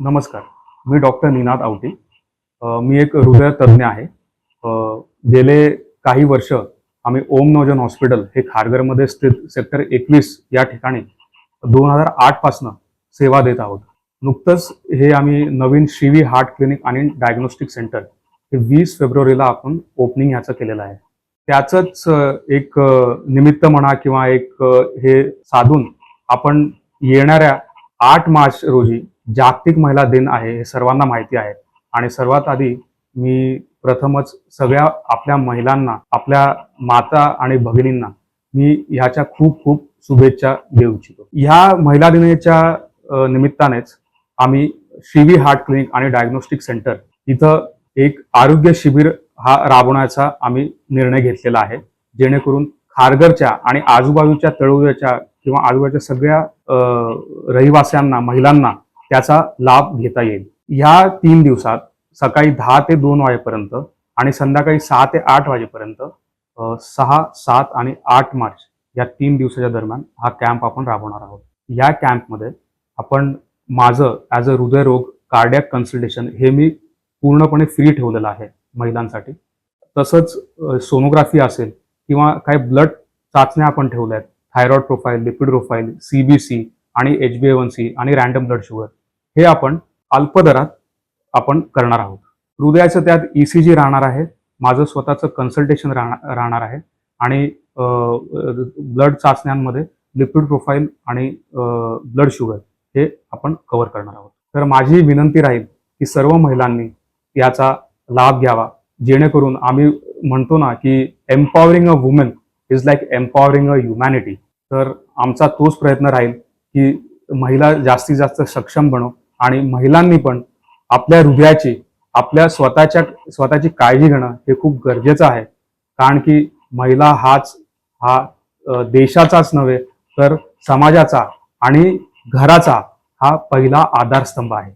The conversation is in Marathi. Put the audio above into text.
नमस्कार. मी डॉक्टर निनाद आवटी. मी एक हृदय तज्ज्ञ आहे. गेले काही वर्ष आम्ही ओम नवजन हॉस्पिटल हे खारघरमध्ये स्थित सेक्टर एकवीस या ठिकाणी दोन हजार आठपासनं सेवा देत आहोत. नुकतंच हे आम्ही नवीन श्रीवी हार्ट क्लिनिक आणि डायग्नोस्टिक सेंटर हे वीस फेब्रुवारीला आपण ओपनिंग ह्याचं केलेलं आहे. त्याचंच एक निमित्त म्हणा किंवा एक हे साधून आपण येणाऱ्या आठ मार्च रोजी जागतिक महिला दिन आहे हे सर्वांना माहिती आहे. आणि सर्वात आधी मी प्रथमच सगळ्या आपल्या महिलांना आपल्या माता आणि भगिनींना मी ह्याच्या खूप खूप शुभेच्छा देऊ इच्छितो. ह्या महिला दिनाच्या निमित्तानेच आम्ही शिवी हार्ट क्लिनिक आणि डायग्नोस्टिक सेंटर इथं एक आरोग्य शिबिर हा राबवण्याचा आम्ही निर्णय घेतलेला आहे. जेणेकरून खारघरच्या आणि आजूबाजूच्या तळोद्याच्या किंवा आजूबाजूच्या सगळ्या रहिवाशांना महिलांना त्याचा लाभ घेता येईल. ह्या तीन दिवसात सकाळी दहा ते दोन वाजेपर्यंत आणि संध्याकाळी सहा ते आठ वाजेपर्यंत सहा सात आणि आठ मार्च या तीन दिवसाच्या दरम्यान हा कॅम्प आपण राबवणार आहोत. या कॅम्पमध्ये आपण माझं ॲज अ हृदयरोग कार्डियाक कन्सल्टेशन हे मी पूर्णपणे फ्री ठेवलेलं आहे महिलांसाठी. तसंच सोनोग्राफी असेल किंवा काही ब्लड चाचण्या आपण ठेवल्या आहेत thyroid profile lipid profile C B C आणि H B A one C आणि रँडम ब्लड शुगर हे आपण अल्पदरात आपण करणार आहोत. हृदयाचं त्यात ई सी जी राहणार आहे. माझं स्वतःचं कन्सल्टेशन राहणार राहणार आहे. आणि ब्लड चाचण्यांमध्ये लिपिड प्रोफाईल आणि ब्लड शुगर हे आपण कव्हर करणार आहोत. तर माझी विनंती राहील की सर्व महिलांनी याचा लाभ घ्यावा. जेणेकरून आम्ही म्हणतो ना की empowering a women is like empowering a humanity तर आमचा तोच प्रयत्न राहील की महिला जास्तीत जास्त सक्षम बनो आणि महिलांनी पण आपल्या हृदयाची आपल्या स्वतःच्या स्वतःची काळजी घेणं हे खूप गरजेचं आहे. कारण की महिला हाच हा देशाचाच नव्हे तर समाजाचा आणि घराचा हा पहिला आधारस्तंभ आहे.